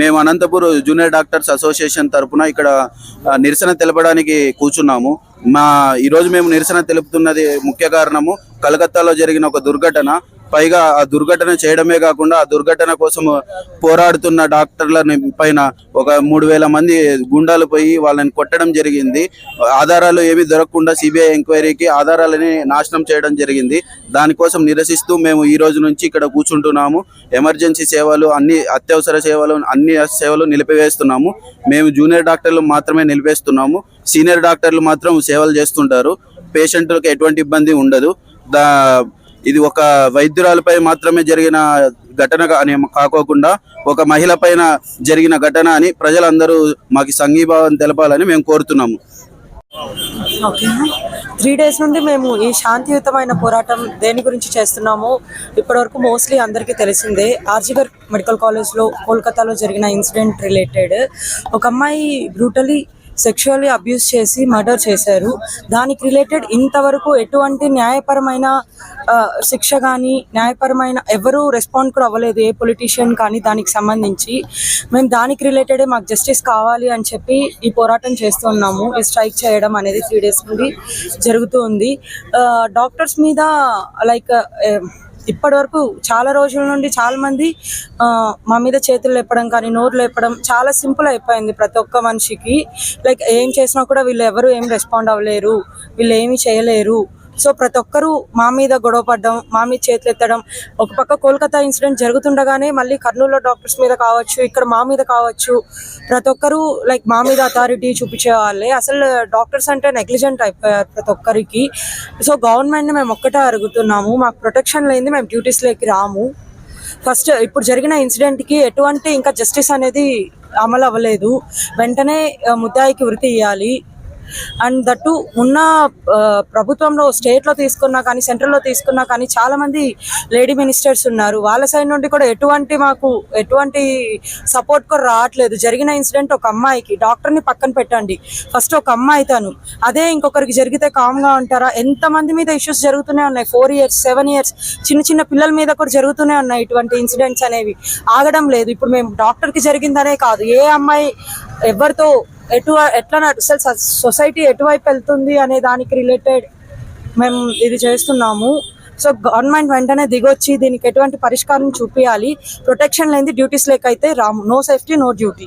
మేము Anantapur junior doctors association తరపున ఇక్కడ నిరసన తెలపడానికి కూర్చున్నాము. మా ఈరోజు మేము నిరసన తెలుపుతున్నది ముఖ్య కారణము కలకత్తాలో జరిగిన ఒక దుర్ఘటన. పైగా ఆ దుర్ఘటన చేయడమే కాకుండా ఆ దుర్ఘటన కోసం పోరాడుతున్న డాక్టర్ల పైన ఒక మూడు వేల మంది గుండాలు పోయి వాళ్ళని కొట్టడం జరిగింది. ఆధారాలు ఏమీ దొరకకుండా సిబిఐ ఎంక్వైరీకి ఆధారాలని నాశనం చేయడం జరిగింది. దానికోసం నిరసిస్తూ మేము ఈ రోజు నుంచి ఇక్కడ కూర్చుంటున్నాము. ఎమర్జెన్సీ సేవలు అన్ని అత్యవసర సేవలు అన్ని సేవలు నిలిపివేస్తున్నాము. మేము జూనియర్ డాక్టర్లు మాత్రమే నిలిపేస్తున్నాము. సీనియర్ డాక్టర్లు మాత్రం సేవలు చేస్తుంటారు. పేషెంట్లకు ఎటువంటి ఇబ్బంది ఉండదు. దా ఇది ఒక వైద్యురాలపై మాత్రమే జరిగిన ఘటన అని కాకోకుండా ఒక మహిళ పైన జరిగిన ఘటన అని ప్రజలందరూ మాకు సంఘీభావం తెలపాలని మేము కోరుతున్నాము. ఓకే. త్రీ డేస్ నుండి మేము ఈ శాంతియుతమైన పోరాటం దేని గురించి చేస్తున్నామో ఇప్పటివరకు మోస్ట్లీ అందరికీ తెలిసిందే. ఆర్జీగర్ మెడికల్ కాలేజ్లో కోల్కతాలో జరిగిన ఇన్సిడెంట్ రిలేటెడ్. ఒక అమ్మాయి బ్రూటలీ సెక్షువల్లీ అబ్యూస్ చేసి మర్డర్ చేశారు. దానికి రిలేటెడ్ ఇంతవరకు ఎటువంటి న్యాయపరమైన శిక్ష కానీ న్యాయపరమైన ఎవరు రెస్పాండ్ కూడా అవ్వలేదు ఏ పొలిటీషియన్ కానీ దానికి సంబంధించి. మేము దానికి రిలేటెడే మాకు జస్టిస్ కావాలి అని చెప్పి ఈ పోరాటం చేస్తున్నాము ఈ స్ట్రైక్ చేయడం అనేది త్రీ డేస్ నుండి జరుగుతూ ఉంది. డాక్టర్స్ మీద లైక్ ఇప్పటి వరకు చాలా రోజుల నుండి చాలా మంది మా మీద చేతులు లేపడం కానీ నోరు లేపడం చాలా సింపుల్ అయిపోయింది ప్రతి ఒక్క మనిషికి. లైక్ ఏం చేసినా కూడా వీళ్ళు ఎవరు ఏం రెస్పాండ్ అవ్వలేరు వీళ్ళు ఏమీ చేయలేరు. సో ప్రతి ఒక్కరూ మా మీద గొడవ పడ్డం మా మీద చేతులు ఎత్తడం ఒక పక్క కోల్కతా ఇన్సిడెంట్ జరుగుతుండగానే మళ్ళీ కర్నూలులో డాక్టర్స్ మీద కావచ్చు ఇక్కడ మా మీద కావచ్చు ప్రతి ఒక్కరూ లైక్ మా మీద అథారిటీ చూపించే వాళ్ళే. అసలు డాక్టర్స్ అంటే నెగ్లిజెంట్ అయిపోయారు ప్రతి ఒక్కరికి. సో గవర్నమెంట్ని మేము ఒక్కటే అరుగుతున్నాము మాకు ప్రొటెక్షన్ లేని మేము డ్యూటీస్లోకి రాము. ఫస్ట్ ఇప్పుడు జరిగిన ఇన్సిడెంట్కి ఎటువంటి ఇంకా జస్టిస్ అనేది అమలు అవ్వలేదు. వెంటనే ముద్దాయికి వృత్తి ఇవ్వాలి అండ్ దట్టు ఉన్న ప్రభుత్వంలో స్టేట్లో తీసుకున్నా కానీ సెంట్రల్లో తీసుకున్నా కానీ చాలామంది లేడీ మినిస్టర్స్ ఉన్నారు. వాళ్ళ సైడ్ నుండి కూడా ఎటువంటి మాకు ఎటువంటి సపోర్ట్ కూడా రావట్లేదు. జరిగిన ఇన్సిడెంట్ ఒక అమ్మాయికి డాక్టర్ని పక్కన పెట్టండి. ఫస్ట్ ఒక అమ్మాయి తను. అదే ఇంకొకరికి జరిగితే కామ్గా ఉంటారా? ఎంతమంది మీద ఇష్యూస్ జరుగుతూనే ఉన్నాయి. ఫోర్ ఇయర్స్ సెవెన్ ఇయర్స్ చిన్న చిన్న పిల్లల మీద కూడా జరుగుతూనే ఉన్నాయి ఇటువంటి ఇన్సిడెంట్స్ అనేవి. ఆగడం లేదు. ఇప్పుడు మేము డాక్టర్కి జరిగిందనే కాదు. ఏ అమ్మాయి ఎవరితో ఎటు ఎట్లా అసలు సొసైటీ ఎటువైపు వెళ్తుంది అనే దానికి రిలేటెడ్ మేము ఇది చేస్తున్నాము. సో గవర్నమెంట్ వెంటనే దిగొచ్చి దీనికి ఎటువంటి పరిష్కారం చూపించాలి ప్రొటెక్షన్ లేని డ్యూటీస్ లేకైతే రాము. No safety no duty.